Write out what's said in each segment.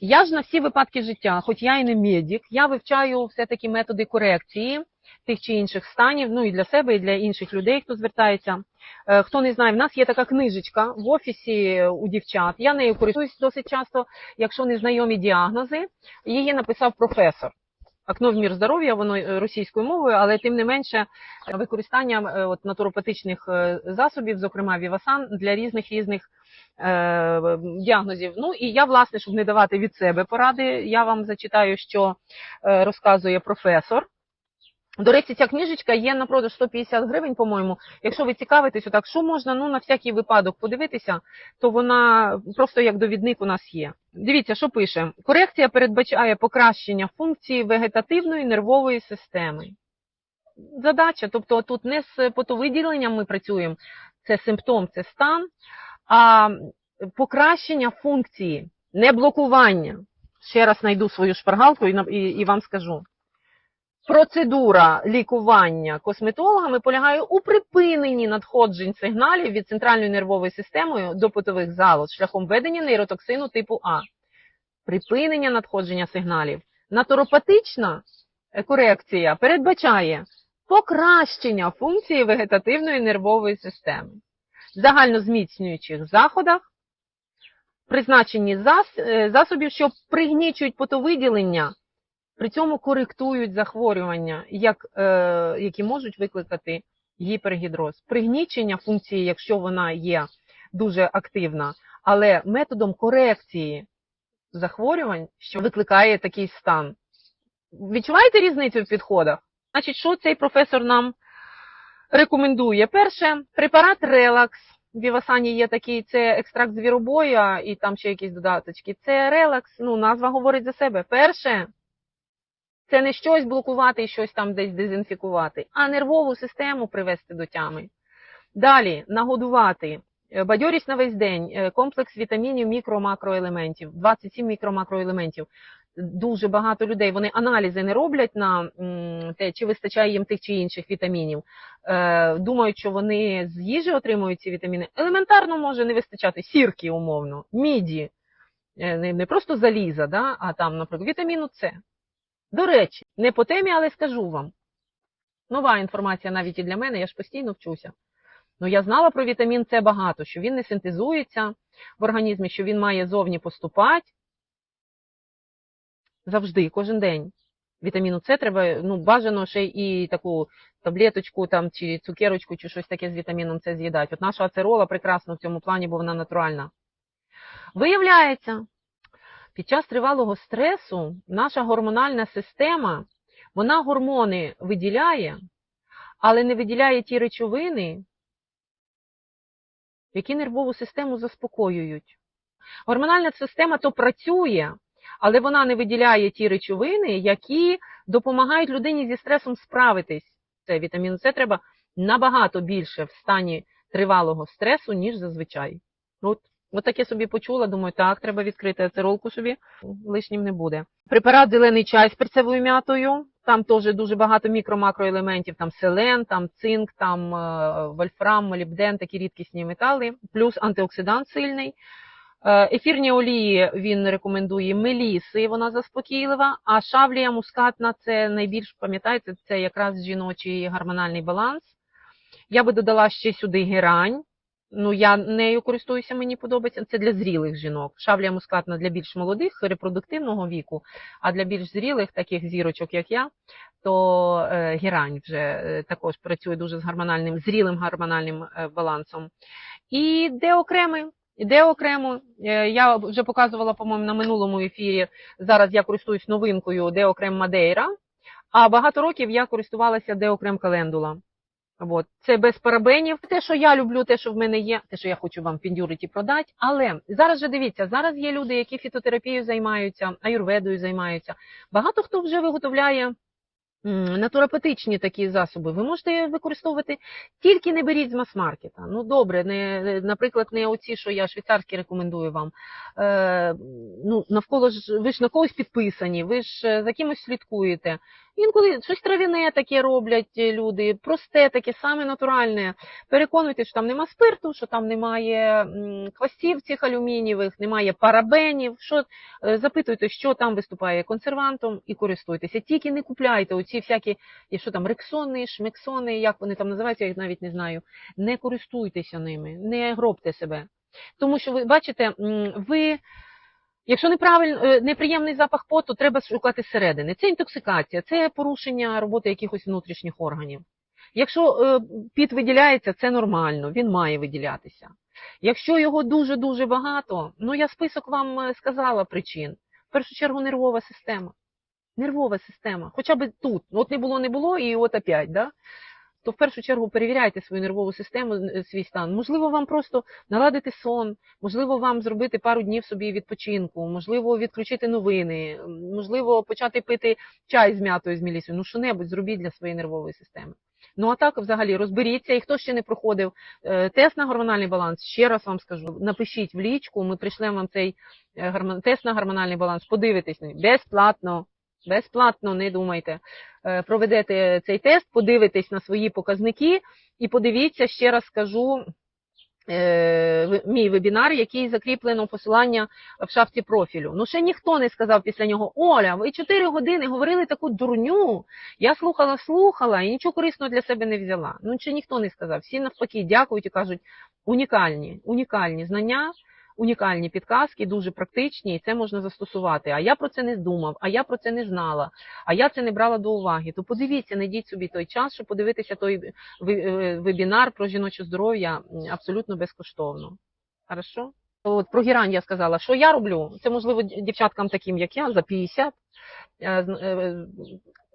Я ж на всі випадки життя, хоч я і не медик, я вивчаю все-таки методи корекції тих чи інших станів, ну і для себе, і для інших людей, хто звертається. Е, Хто не знає, в нас є така книжечка в офісі у дівчат. Я нею користуюсь досить часто, якщо не знайомі діагнози. Її написав професор. Окно в мір здоров'я, воно е, російською мовою, але тим не менше використанням е, от, натуропатичних засобів, зокрема Вівасан, для різних різних діагнозів. Ну і я, власне, щоб не давати від себе поради, я вам зачитаю, що е, розказує професор. До речі, ця книжечка є на продаж 150 гривень, по-моєму. Якщо ви цікавитесь, отак, що можна ну, на всякий випадок подивитися, то вона просто як довідник у нас є. Дивіться, що пише. Корекція передбачає покращення функції вегетативної нервової системи. Задача, тобто тут не з потовиділенням ми працюємо, це симптом, це стан, а покращення функції, не блокування. Ще раз знайду свою шпаргалку і, і, і вам скажу. Процедура лікування косметологами полягає у припиненні надходжень сигналів від центральної нервової системи до потових залоз шляхом введення нейротоксину типу А. Припинення надходження сигналів. Натуропатична корекція передбачає покращення функції вегетативної нервової системи. Загальнозміцнюючих заходах призначені е, засобів, що пригнічують потовиділення при цьому коректують захворювання, як, е, які можуть викликати гіпергідроз. Пригнічення функції, якщо вона є дуже активна, але методом корекції захворювань, що викликає такий стан. Відчуваєте різницю в підходах? Значить, що цей професор нам рекомендує? Перше, препарат релакс. В Вівасані є такий, це екстракт звіробоя і там ще якісь додаточки. Це релакс, ну, назва говорить за себе. Перше, це не щось блокувати і щось там десь дезінфікувати, а нервову систему привести до тями. Далі нагодувати е, бадьорість на весь день, е, комплекс вітамінів, мікро-макроелементів, 27 мікро-макроелементів. Дуже багато людей вони аналізи не роблять на те, чи вистачає їм тих чи інших вітамінів. Е, думають, що вони з їжі отримують ці вітаміни. Елементарно може не вистачати сірки, умовно, міді, Е, не, просто заліза, да, а там, наприклад, вітаміну С. До речі, не по темі, але скажу вам. Нова інформація навіть і для мене, я ж постійно вчуся. Ну, я знала про вітамін С багато, що він не синтезується в організмі, що він має зовні поступати завжди, кожен день. Вітаміну С треба, ну, бажано ще і таку таблеточку там, чи цукерочку, чи щось таке з вітаміном С з'їдати. От наша ацерола прекрасна в цьому плані, бо вона натуральна. Виявляється, під час тривалого стресу наша гормональна система, вона гормони виділяє, але не виділяє ті речовини, які нервову систему заспокоюють. Гормональна система то працює, але вона не виділяє ті речовини, які допомагають людині зі стресом справитись. Це вітамін С треба набагато більше в стані тривалого стресу, ніж зазвичай. От От таке собі почула, думаю, так, треба відкрити ацеролку собі, лишнім не буде. Препарат зелений чай з перцевою м'ятою. Там теж дуже багато мікро-макроелементів, там селен, там цинк, там е, вольфрам, молібден, такі рідкісні метали, плюс антиоксидант сильний. Е, Ефірні олії він рекомендує меліси, вона заспокійлива, а шавлія мускатна це найбільш пам'ятаєте, це якраз жіночий гормональний баланс. Я би додала ще сюди герань. Ну, я нею користуюся, мені подобається. Це для зрілих жінок. Шавлія мускатна для більш молодих, репродуктивного віку, а для більш зрілих, таких зірочок, як я, то е, герань вже е, також працює дуже з гормональним, зрілим гормональним балансом. І деокреми. Деокрему, е, я вже показувала, по-моєму, на минулому ефірі. Зараз я користуюсь новинкою Деокрем Мадейра, а багато років я користувалася Деокрем Календула. От. Це без парабенів. Те, що я люблю, те, що в мене є, те, що я хочу вам піндюриті продати. Але зараз же дивіться, зараз є люди, які фітотерапією займаються, аюрведою займаються. Багато хто вже виготовляє натуропатичні такі засоби. Ви можете використовувати, тільки не беріть з мас-маркета. Ну добре, не, наприклад, не оці, що я швейцарські рекомендую вам. Е, ну, навколо ж ви ж на когось підписані, ви ж е, за кимось слідкуєте. Інколи щось трав'яне таке роблять е, люди, просте, таке саме натуральне. Переконуйтесь, що там нема спирту, що там немає м, квасів цих алюмінієвих, немає парабенів. Що е, запитуйте, що там виступає консервантом, і користуйтеся. Тільки не купляйте оці всякі, і що там рексони, шмексони, як вони там називаються, я їх навіть не знаю. Не користуйтеся ними, не гробте себе. Тому що ви бачите, ви. Якщо неправильно е, неприємний запах поту, треба шукати зсередини. Це інтоксикація, це порушення роботи якихось внутрішніх органів. Якщо е, піт виділяється, це нормально, він має виділятися. Якщо його дуже-дуже багато, ну я список вам е, сказала причин. В першу чергу нервова система. Нервова система. Хоча б тут. От не було, не було, і от опять, да? То в першу чергу перевіряйте свою нервову систему, е, свій стан. Можливо, вам просто наладити сон, можливо, вам зробити пару днів собі відпочинку, можливо, відключити новини, можливо, почати пити чай з м'ятою з мілісою. Ну, що-небудь зробіть для своєї нервової системи. Ну а так, взагалі, розберіться, і хто ще не проходив е, тест на гормональний баланс, ще раз вам скажу, напишіть в лічку, ми прийшлемо вам цей е, тест на гормональний баланс, подивитесь безплатно. Безплатно, не думайте. Е, Проведете цей тест, подивитесь на свої показники і подивіться, ще раз скажу, е, мій вебінар, який закріплено посилання в шапці профілю. Ну, ще ніхто не сказав після нього: Оля, ви 4 години говорили таку дурню. Я слухала, слухала і нічого корисного для себе не взяла. Ну, ще ніхто не сказав. Всі навпаки дякують і кажуть, унікальні, унікальні знання. Унікальні підказки, дуже практичні, і це можна застосувати. А я про це не думав, а я про це не знала, а я це не брала до уваги. То подивіться, знайдіть собі той час, щоб подивитися той е, вебінар про жіноче здоров'я абсолютно безкоштовно. Хорошо? От про гірань я сказала, що я роблю. Це можливо дівчаткам таким, як я, за 50. Е, з- е,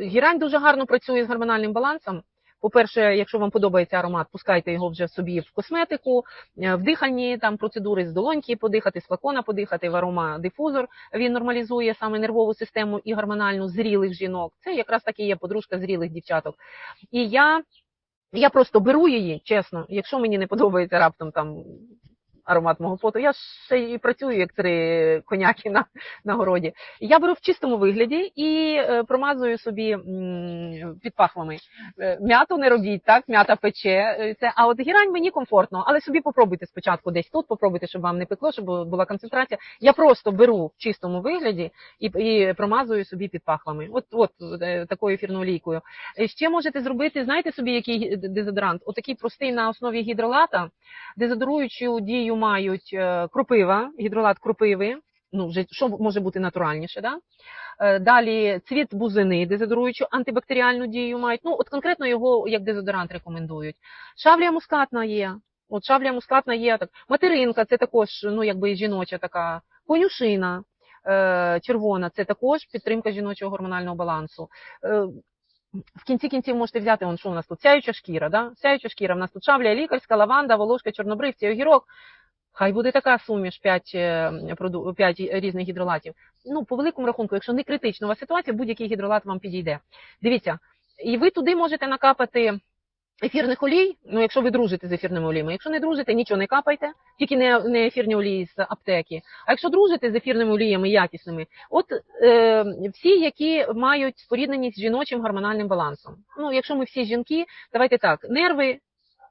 Гірань дуже гарно працює з гормональним балансом. По-перше, якщо вам подобається аромат, пускайте його вже собі в косметику, е, в дихальні там процедури з долоньки подихати, з флакона подихати, в аромадифузор. Він нормалізує саме нервову систему і гормональну зрілих жінок. Це якраз таки є подружка зрілих дівчаток. І я, я просто беру її, чесно, якщо мені не подобається раптом там аромат мого поту, я ще і працюю як три коняки на, на городі. Я беру в чистому вигляді і е, промазую собі під пахвами. Е, М'яту не робіть, так, м'ята пече. е, Це, а от гірань мені комфортно, але собі попробуйте спочатку десь тут, попробуйте, щоб вам не пекло, щоб була концентрація. Я просто беру в чистому вигляді і, і промазую собі під пахвами. От, от такою ефірною олійкою. Е, Ще можете зробити, знаєте собі, який дезодорант? Отакий простий на основі гідролата. Дезодоруючу дію мають е, кропива, гідролат кропиви. Ну, вже що може бути натуральніше, да? Е, Далі цвіт бузини, дезодоруючу антибактеріальну дію мають. Ну, от конкретно його як дезодорант рекомендують. Шавлія мускатна є. От шавлія мускатна є так. Материнка це також, ну якби жіноча така, конюшина е, червона, це також підтримка жіночого гормонального балансу. Е, в кінці кінців можете взяти, он, що у нас тут, сяюча шкіра, да? сяюча шкіра, в нас тут шавлія лікарська, лаванда, волошка, чорнобривці, огірок. Хай буде така суміш 5, 5 різних гідролатів. Ну, по великому рахунку, якщо не вас ситуація, будь-який гідролат вам підійде. Дивіться, і ви туди можете накапати ефірних олій, ну якщо ви дружите з ефірними оліями. Якщо не дружите, нічого не капайте, тільки не, не ефірні олії з аптеки. А якщо дружите з ефірними оліями якісними, от е, всі, які мають спорідненість з жіночим гормональним балансом. Ну, якщо ми всі жінки, давайте так: нерви,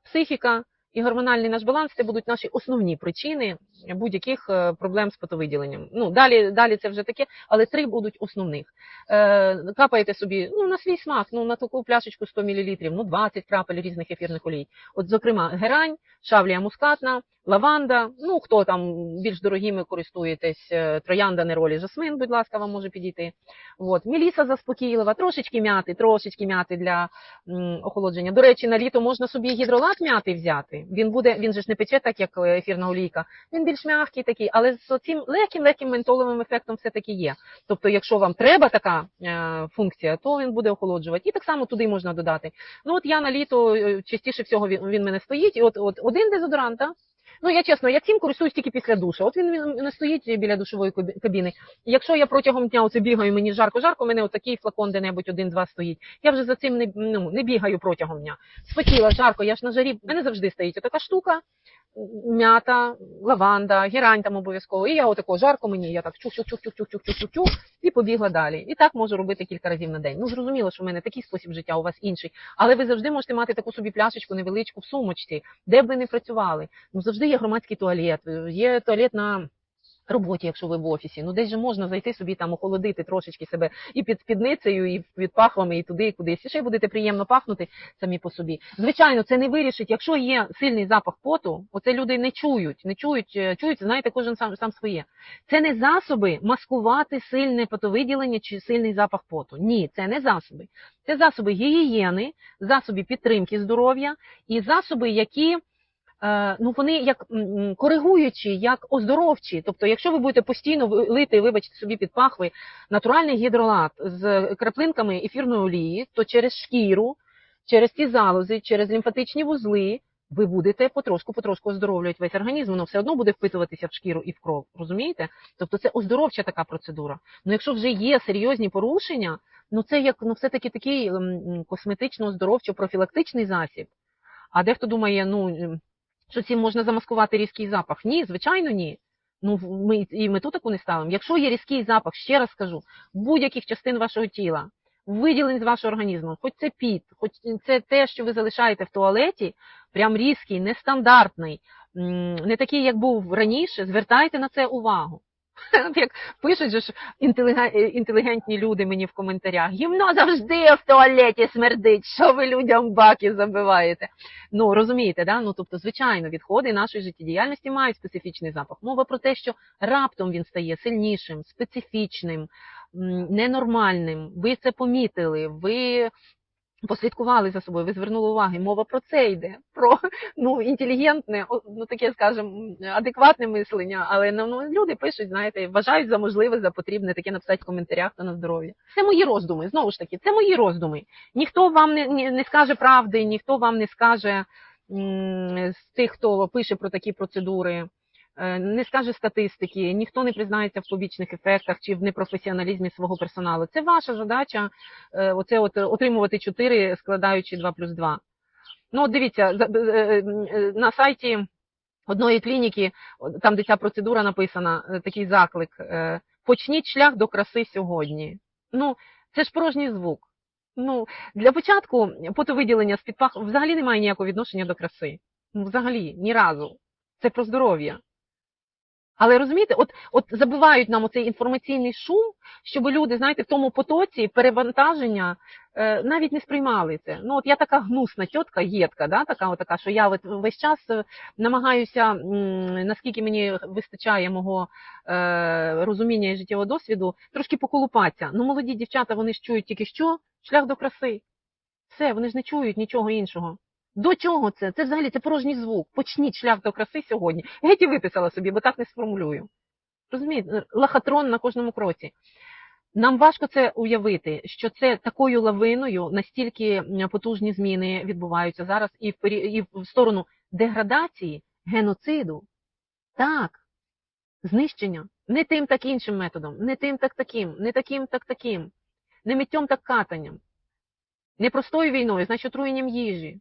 психіка і гормональний наш баланс це будуть наші основні причини будь-яких е, проблем з потовиділенням. Ну далі, далі це вже таке, але три будуть основних. Е, капаєте собі ну на свій смак, ну на таку пляшечку 100 мл, ну 20 крапель різних ефірних олій. От, зокрема, герань, шавлія мускатна, лаванда. Ну хто там більш дорогими користуєтесь, е, троянда неролі, жасмин, будь ласка, вам може підійти. От міліса заспокійлива, трошечки м'яти, трошечки м'яти для м, охолодження. До речі, на літо можна собі гідролат м'яти взяти. Він буде, він же ж не пече так, як е, ефірна олійка. Він більш м'який такий, але з цим легким легким ментоловим ефектом все таки є. Тобто, якщо вам треба така е, функція, то він буде охолоджувати. І так само туди можна додати. Ну от я на літо е, частіше всього він, він мене стоїть, і от, от один дезодорант, Ну, я чесно, я цим користуюсь тільки після душу. От він, не стоїть біля душової кабіни. Якщо я протягом дня оце бігаю, мені жарко-жарко, у мене отакий флакон де-небудь один-два стоїть. Я вже за цим не, ну, не бігаю протягом дня. Спотіла, жарко, я ж на жарі. в мене завжди стоїть така штука. М'ята, лаванда, гірань там обов'язково. І я отако жарко мені, я так чух-чух-чух-чух-чух-чух-чух і побігла далі. І так можу робити кілька разів на день. Ну зрозуміло, що в мене такий спосіб життя, у вас інший. Але ви завжди можете мати таку собі пляшечку невеличку в сумочці, де б ви не працювали. Ну завжди є громадський туалет, є туалет на. Роботі, якщо ви в офісі, ну десь же можна зайти собі там охолодити трошечки себе і під спідницею, і під пахвами, і туди, і кудись. І ще будете приємно пахнути самі по собі. Звичайно, це не вирішить, якщо є сильний запах поту, оце люди не чують, не чують, е, чують, знаєте, кожен сам сам своє. Це не засоби маскувати сильне потовиділення чи сильний запах поту. Ні, це не засоби. Це засоби гігієни, засоби підтримки здоров'я і засоби, які. Е, ну вони як коригуючі, як оздоровчі. Тобто, якщо ви будете постійно лити, вибачте собі під пахви, натуральний гідролат з краплинками ефірної олії, то через шкіру, через ці залози, через лімфатичні вузли. Ви будете потрошку-потрошку оздоровлювати весь організм, воно все одно буде впитуватися в шкіру і в кров. Розумієте? Тобто це оздоровча така процедура. Ну якщо вже є серйозні порушення, ну це як ну все-таки такий косметично-оздоровчо-профілактичний засіб. А дехто думає, ну що цим можна замаскувати різкий запах. Ні, звичайно, ні. Ну, ми і мету таку не ставимо. Якщо є різкий запах, ще раз скажу, будь-яких частин вашого тіла, виділень з вашого організму, хоч це піт, хоч це те, що ви залишаєте в туалеті, прям різкий, нестандартний, не такий, як був раніше, звертайте на це увагу. Як пишуть же ж е, інтелігентні люди мені в коментарях, гімно завжди в туалеті смердить, що ви людям баки забиваєте. Ну розумієте, да? Ну тобто, звичайно, відходи нашої життєдіяльності мають специфічний запах. Мова про те, що раптом він стає сильнішим, специфічним, ненормальним. Ви це помітили, ви послідкували за собою, ви звернули увагу. Мова про це йде, про ну інтелігентне, ну таке, скажімо, адекватне мислення. Але ну, ну, люди пишуть, знаєте, вважають за можливе, за потрібне таке написати в коментарях та на здоров'я. Це мої роздуми. Знову ж таки, це мої роздуми. Ніхто вам не, не, скаже правди, ніхто вам не скаже м, з тих, хто пише про такі процедури. Е, Не скаже статистики, ніхто не признається в побічних ефектах чи в непрофесіоналізмі свого персоналу. Це ваша задача, е, оце от отримувати 4, складаючи 2 плюс 2. Ну, от дивіться, е, на сайті одної клініки, там, де ця процедура написана, такий заклик: почніть шлях до краси сьогодні. Ну, це ж порожній звук. Ну, для початку потовиділення з-під пах взагалі немає ніякого відношення до краси. Ну, взагалі, ні разу. Це про здоров'я. Але розумієте, от, от забивають нам оцей інформаційний шум, щоб люди, знаєте, в тому потоці перевантаження е, навіть не сприймали це. Ну, от я така гнусна тітка, єдка, да, така, от така, що я от весь час е, намагаюся, наскільки мені вистачає мого е, розуміння і життєвого досвіду, трошки поколупатися. Ну, молоді дівчата, вони ж чують тільки що? Шлях до краси. Все, вони ж не чують нічого іншого. До чого це? Це взагалі це порожній звук. Почніть шлях до краси сьогодні. Геть і виписала собі, бо так не сформулюю. Розумієте, лахатрон на кожному кроці. Нам важко це уявити, що це такою лавиною настільки потужні зміни відбуваються зараз і в, пері- і в сторону деградації, геноциду. Так, знищення. Не тим, так іншим методом, не тим, так таким, не таким, так таким, не миттєм, так катанням, не простою війною, значить отруєнням їжі.